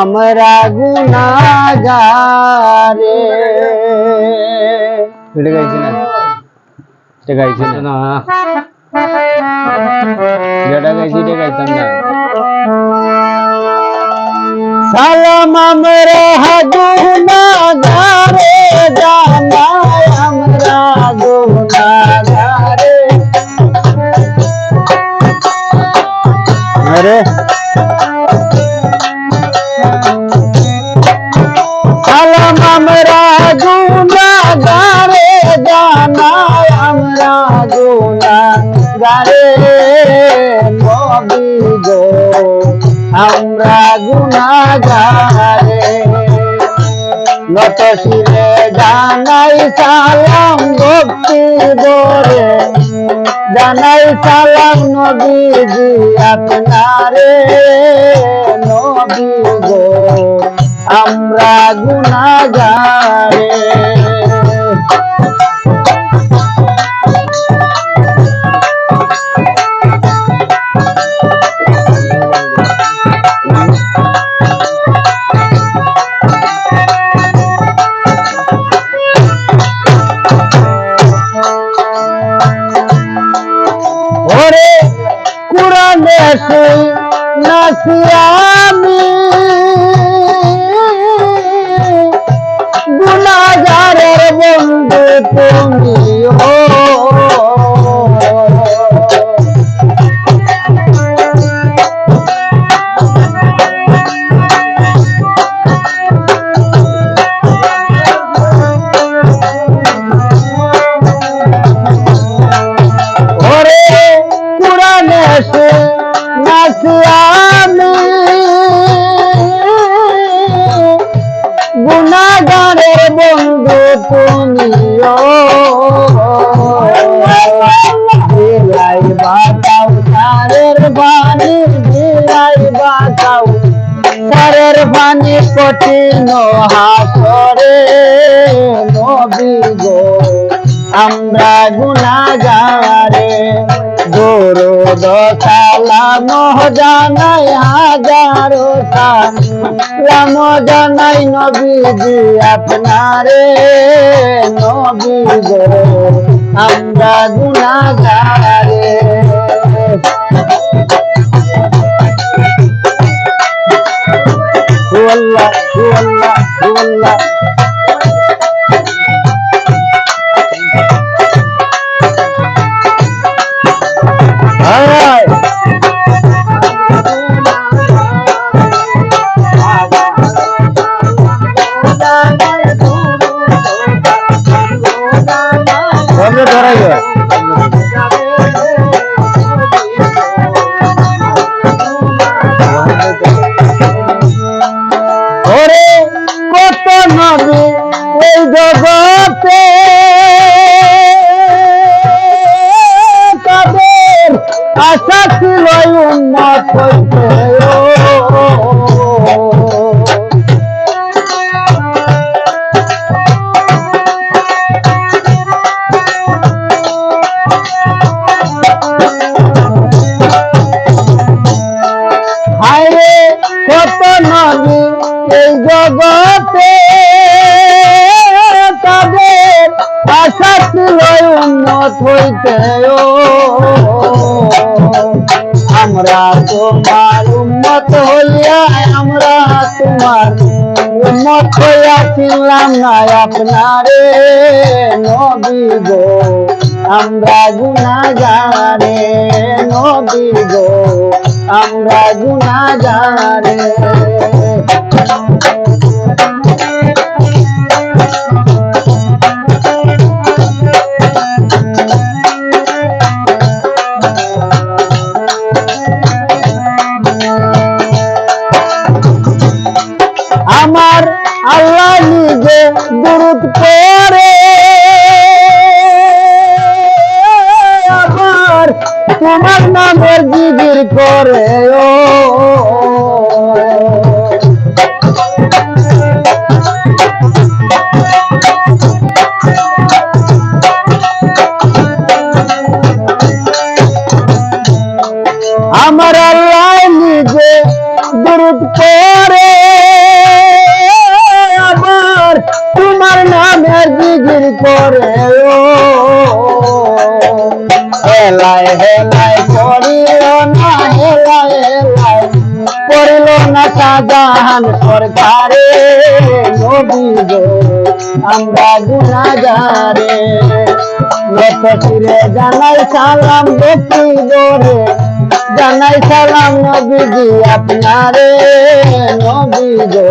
আমরা গুনাগারে এটা গাইছি না? এটা গাইছি না? যেটা গাইছি, এটা গাইতাম না। সালাম, আমরা গুনাগারে জানাই আমরা গুনাগারে জানাই আমরা আমরা নত শিরে জানাই সালাম ভক্তি বরে জানাই সালাম আপনারে। নবী গো আমরা গুনাগারে ওরে কোরআনে সেই নাসিয়ামি কঠিন হাসরে নবী গো, আমরা গুনাগারে গুরু দশালাম জানাই হাজারো সালাম জানাই নবীজি আপনারে, নবী গো, আমরা গুনাগারে আল্লাহ। আল্লাহ আল্লাহ জগতে তাদের আশা ছিল উন্নত হইতে আমরা তোমার উন্মত হইয়া আমরা তোমার উন্মত হইয়া চিনলাম না আপনারে নবী গো। আমরা গুনাগারে নবী গো। আমরা গুনাগারে আমার নামের দিদির করে, ও। আমার আল্লাহ নিজে দূরত করে আমার তোমার নামের দিদির করে না শাহজাহান সরকারে, নবী গো, আমরা গুনাগারে নত জানাই সালাম দেখি গোরে জানাই সালাম নবীজি আপনারে, নবী গো,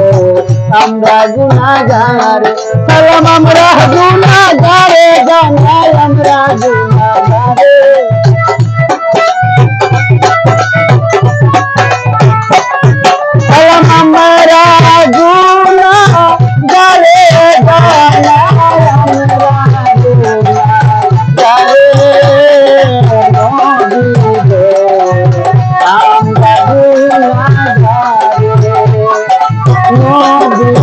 আমরা গুনাগারে সালাম আমরা গুনাগারে নবী